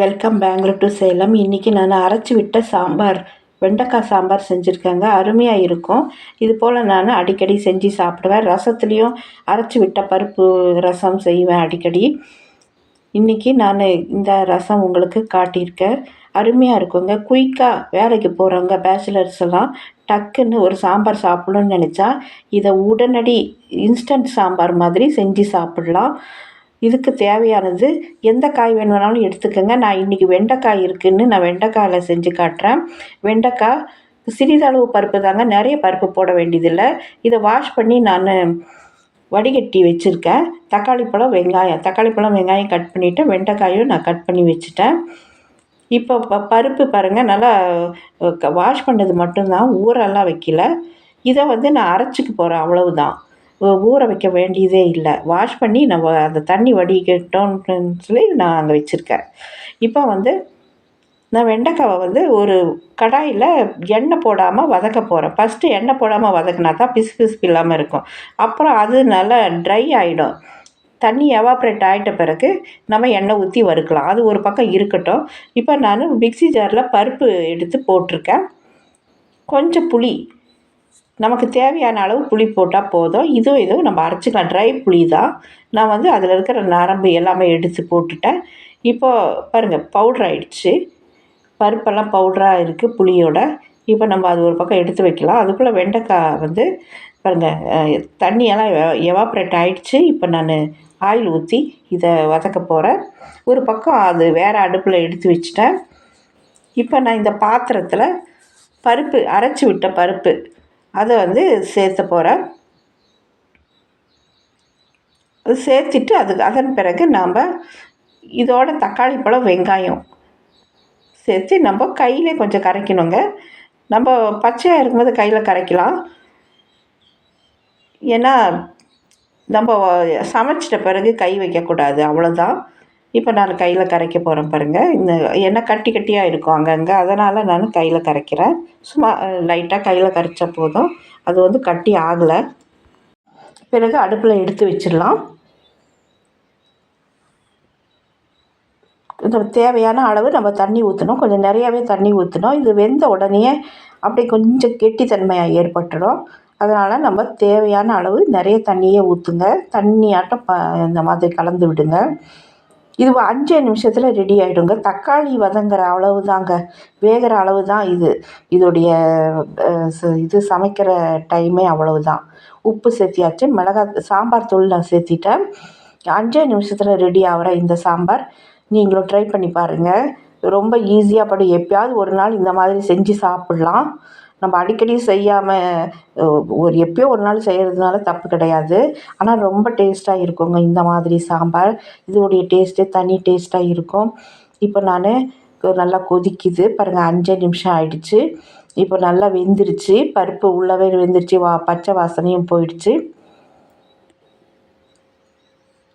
Welcome Bangalore to Salem இன்றைக்கி நான் அரைச்சி விட்ட சாம்பார் வெண்டைக்காய் சாம்பார் செஞ்சுருக்கேங்க. அருமையாக இருக்கும். இது போல் நான் அடிக்கடி செஞ்சு சாப்பிடுவேன். ரசத்துலேயும் அரைச்சி விட்ட பருப்பு ரசம் செய்வேன் அடிக்கடி. இன்றைக்கி நான் இந்த ரசம் உங்களுக்கு காட்டியிருக்கேன். அருமையாக இருக்குங்க. குயிக்காக வேலைக்கு போகிறவங்க பேச்சுலர்ஸ் எல்லாம் டக்குன்னு ஒரு சாம்பார் சாப்பிட்ணுன்னு நினச்சா இதை உடனடி இன்ஸ்டன்ட் சாம்பார் மாதிரி செஞ்சு சாப்பிட்லாம். இதுக்கு தேவையானது எந்த காய் வேணுனாலும் எடுத்துக்கோங்க. நான் இன்றைக்கி வெண்டைக்காய் இருக்குதுன்னு நான் வெண்டைக்காயில் செஞ்சு காட்டுறேன். வெண்டைக்காய் சிறிதளவு பருப்பு தாங்க நிறைய பருப்பு போட வேண்டியதில்லை. இதை வாஷ் பண்ணி நான் வடிகட்டி வச்சுருக்கேன். தக்காளி பழம் வெங்காயம் தக்காளி பழம் வெங்காயம் கட் பண்ணிவிட்டு வெண்டைக்காயும் நான் கட் பண்ணி வச்சுட்டேன். இப்போ ப பருப்பு பாருங்கள் நல்லா வாஷ் பண்ணது மட்டும்தான் ஊரெல்லாம் வைக்கல. இதை வந்து நான் அரைச்சிக்க போகிறேன் அவ்வளவுதான். ஊற வைக்க வேண்டியதே இல்லை. வாஷ் பண்ணி நம்ம அந்த தண்ணி வடிகட்டோன்னு சொல்லி நான் அங்கே வச்சுருக்கேன். இப்போ வந்து நான் வெண்டைக்காவை வந்து ஒரு கடாயில் எண்ணெய் போடாமல் வதக்க போகிறேன் ஃபஸ்ட்டு எண்ணெய் போடாமல் வதக்கினா தான் பிசு பிசுப்பு இல்லாமல் இருக்கும். அப்புறம் அது நல்லா ட்ரை ஆகிடும் தண்ணி எவாப்ரேட் ஆகிட்ட பிறகு நம்ம எண்ணெய் ஊற்றி வறுக்கலாம். அது ஒரு பக்கம் இருக்கட்டும். இப்போ நான் மிக்சி ஜாரில் பருப்பு எடுத்து போட்டிருக்கேன். கொஞ்சம் புளி நமக்கு தேவையான அளவு புளி போட்டால் போதும். இதுவும் இதுவும் நம்ம அரைச்சிக்கலாம். ட்ரை புளி தான். நான் வந்து அதில் இருக்கிற நரம்பு எல்லாமே எடுத்து போட்டுட்டேன். இப்போது பாருங்கள் பவுட்ரு ஆயிடுச்சு. பருப்பெல்லாம் பவுட்ராக இருக்குது புளியோட. இப்போ நம்ம அது ஒரு பக்கம் எடுத்து வைக்கலாம். அதுக்குள்ளே வெண்டைக்காய் வந்து பாருங்கள் தண்ணியெல்லாம் எவாப்ரேட் ஆகிடுச்சு இப்போ நான் ஆயில் ஊற்றி இதை வதக்க போகிறேன் ஒரு பக்கம் அது வேறு அடுப்பில் எடுத்து வச்சுட்டேன். இப்போ நான் இந்த பாத்திரத்தில் பருப்பு அரைச்சி விட்ட பருப்பு அதை வந்து சேர்த்த போகிறேன் அது சேர்த்துட்டு அதுக்கு அதன் பிறகு நாம் இதோட தக்காளி பழம் வெங்காயம் சேர்த்து நம்ம கையிலே கொஞ்சம் கரைக்கணுங்க. நம்ம பச்சையாக இருக்கும்போது கையில் கரைக்கலாம். ஏன்னா நம்ம சமைச்சிட்ட பிறகு கை வைக்கக்கூடாது அவ்வளோதான் இப்போ நான் கையில் கரைக்க போகிறேன் பாருங்கள் இந்த எண்ணெய் கட்டி கட்டியாக இருக்கும் அங்கங்கே. அதனால் நான் கையில் கரைக்கிறேன். சும்மா லைட்டாக கையில் கரைச்சா போதும். அது வந்து கட்டி ஆகலை. பிறகு அடுப்பில் எடுத்து வச்சிடலாம். இந்த தேவையான அளவு நம்ம தண்ணி ஊற்றணும் கொஞ்சம் நிறையாவே தண்ணி ஊற்றணும் இது வெந்த உடனே அப்படியே கொஞ்சம் கெட்டித்தன்மையாக ஏற்பட்டுடும். அதனால் நம்ம தேவையான அளவு நிறைய தண்ணியே ஊற்றுங்க தண்ணியாட்டம் ப இந்த மாதிரி கலந்து விடுங்க. இது அஞ்சே நிமிஷத்தில் ரெடி ஆகிடுங்க தக்காளி வதங்குற அளவு தாங்க வேகிற அளவு தான் இது. இதோடைய இது சமைக்கிற டைமே அவ்வளவு தான் உப்பு சேர்த்தியாச்சு. மிளகாய் சாம்பார் தூள் நான் சேர்த்திட்டேன். அஞ்சே நிமிஷத்தில் ரெடி ஆகிற இந்த சாம்பார். நீங்களும் ட்ரை பண்ணி பாருங்கள் ரொம்ப ஈஸியாக படும் எப்போயாவது ஒரு நாள் இந்த மாதிரி செஞ்சு சாப்பிட்லாம். நம்ம அடிக்கடி செய்யாமல் ஒரு எப்பயோ ஒரு நாள் செய்கிறதுனால தப்பு கிடையாது. ஆனால் ரொம்ப டேஸ்ட்டாக இருக்குங்க இந்த மாதிரி சாம்பார். இதோடைய டேஸ்ட்டே தனி டேஸ்ட்டாக இருக்கும். இப்போ நான் நல்லா கொதிக்குது. பாருங்கள் அஞ்சே நிமிஷம் ஆயிடுச்சு. இப்போ நல்லா வெந்துருச்சு. பருப்பு உள்ளவே வெந்துருச்சு. வா பச்சை வாசனையும் போயிடுச்சு.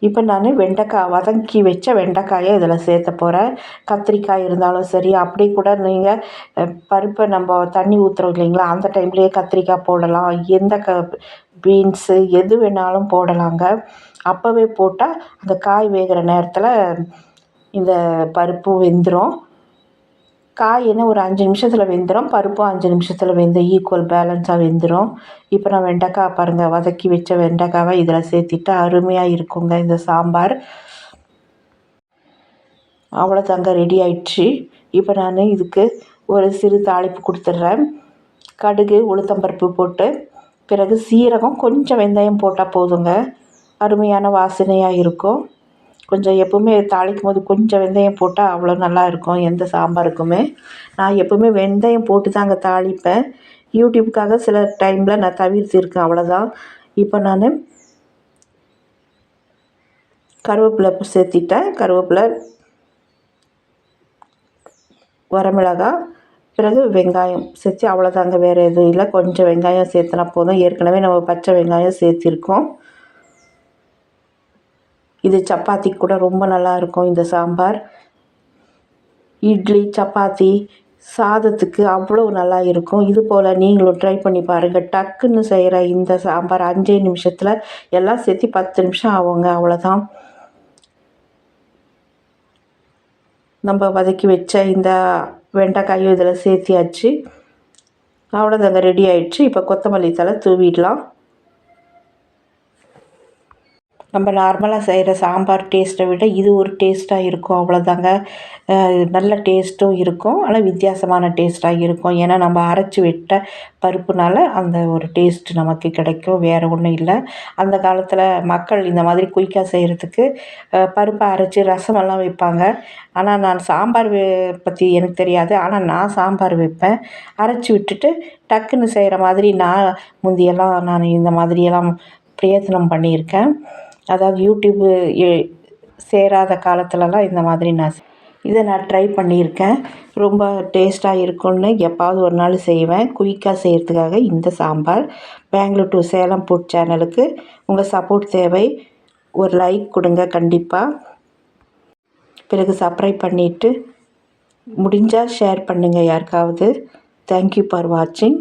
இப்போ நான் வெண்டைக்காய் வதக்கி வச்ச வெண்டைக்காயை இதில் சேர்த்த போகிறேன். கத்திரிக்காய் இருந்தாலும் சரி அப்படி கூட நீங்கள் பருப்பை நம்ம தண்ணி ஊற்றுறோம் இல்லைங்களா? அந்த டைம்லேயே கத்திரிக்காய் போடலாம். எந்த க பீன்ஸு எது வேணாலும் போடலாங்க. அப்போவே போட்டால் அந்த காய் வேகிற நேரத்தில் இந்த பருப்பு வெந்துடும் காய் என்ன ஒரு அஞ்சு நிமிஷத்தில் வெந்துடும் பருப்பும் அஞ்சு நிமிஷத்தில் வெந்து ஈக்குவல் பேலன்ஸாக வெந்துடும் இப்போ நான் வெண்டைக்காய் பாருங்கள் வதக்கி வச்ச வெண்டைக்காவை இதில் சேர்த்திட்டு அருமையாக இருக்குங்க இந்த சாம்பார். அவ்வளோதாங்க ரெடி ஆயிடுச்சு. இப்போ நான் இதுக்கு ஒரு சிறு தாளிப்பு கொடுத்துட்றேன். கடுகு உளுத்தம்பருப்பு போட்டு பிறகு சீரகம் கொஞ்சம் வெந்தயம் போட்டால் போதுங்க. அருமையான வாசனையாக இருக்கும். கொஞ்சம் எப்போவுமே தாளிக்கும் போது கொஞ்சம் வெந்தயம் போட்டால் அவ்வளோ நல்லாயிருக்கும் எந்த சாம்பாருக்குமே. நான் எப்போவுமே வெந்தயம் போட்டு தாங்க தாளிப்பேன். யூடியூப்புக்காக சில டைமில் நான் தவிர்த்திருக்கேன் அவ்வளோதான். இப்போ நான் கருவேப்பிலை சேர்த்திட்டேன். கருவேப்பிலை வரமிளகாய் பிறகு வெங்காயம் சேர்த்து அவ்வளோதாங்க வேறு எதுவும் இல்லை. கொஞ்சம் வெங்காயம் சேர்த்துனா போதும். ஏற்கனவே நம்ம பச்சை வெங்காயம் சேர்த்திருக்கோம். இது சப்பாத்தி கூட ரொம்ப நல்லா இருக்கும் இந்த சாம்பார். இட்லி சப்பாத்தி சாதத்துக்கு அவ்வளோ நல்லா இருக்கும். இது போல் நீங்களும் ட்ரை பண்ணி பாருங்கள் டக்குன்னு செய்கிற இந்த சாம்பார் அஞ்சே நிமிஷத்தில் எல்லாம் சேர்த்து பத்து நிமிஷம் ஆகுங்க அவ்வளோதான் நம்ம வதக்கி வச்ச இந்த வெண்டைக்காயும் இதில் சேர்த்தியாச்சு. அவ்வளோதாங்க ரெடி ஆயிடுச்சு. இப்போ கொத்தமல்லி தழை தூவிடலாம். நம்ம நார்மலாக செய்கிற சாம்பார் டேஸ்ட்டை விட இது ஒரு டேஸ்ட்டாக இருக்கும். அவ்வளோதாங்க நல்ல டேஸ்ட்டும் இருக்கும். ஆனால் வித்தியாசமான டேஸ்ட்டாக இருக்கும். ஏன்னா நம்ம அரைச்சி விட்ட பருப்புனால் அந்த ஒரு டேஸ்ட் நமக்கு கிடைக்கும். வேறு ஒன்றும் இல்லை. அந்த காலத்தில் மக்கள் இந்த மாதிரி குயிக்காக செய்கிறதுக்கு பருப்பை அரைச்சி ரசமெல்லாம் வைப்பாங்க. ஆனால் நான் சாம்பார் பற்றி எனக்கு தெரியாது. ஆனால் நான் சாம்பார் வைப்பேன். அரைச்சி விட்டுட்டு டக்குன்னு செய்கிற மாதிரி நான் முந்தியெல்லாம் நான் இந்த மாதிரியெல்லாம் பிரயத்தனம் பண்ணியிருக்கேன். அதாவது யூடியூப்பு சேராத காலத்துலலாம் இந்த மாதிரி நான் இதை நான் ட்ரை பண்ணியிருக்கேன். ரொம்ப டேஸ்ட்டாக இருக்கும்னு எப்பாவது ஒரு நாள் செய்வேன். குயிக்காக செய்கிறதுக்காக இந்த சாம்பார். பெங்களூர் டு சேலம் ஃபுட் சேனலுக்கு உங்கள் சப்போர்ட் தேவை. ஒரு லைக் கொடுங்க கண்டிப்பாக பிறகு சப்ஸ்கிரைப் பண்ணிவிட்டு முடிஞ்சால் ஷேர் பண்ணுங்கள் யாருக்காவது. தேங்க்யூ ஃபார் வாட்சிங்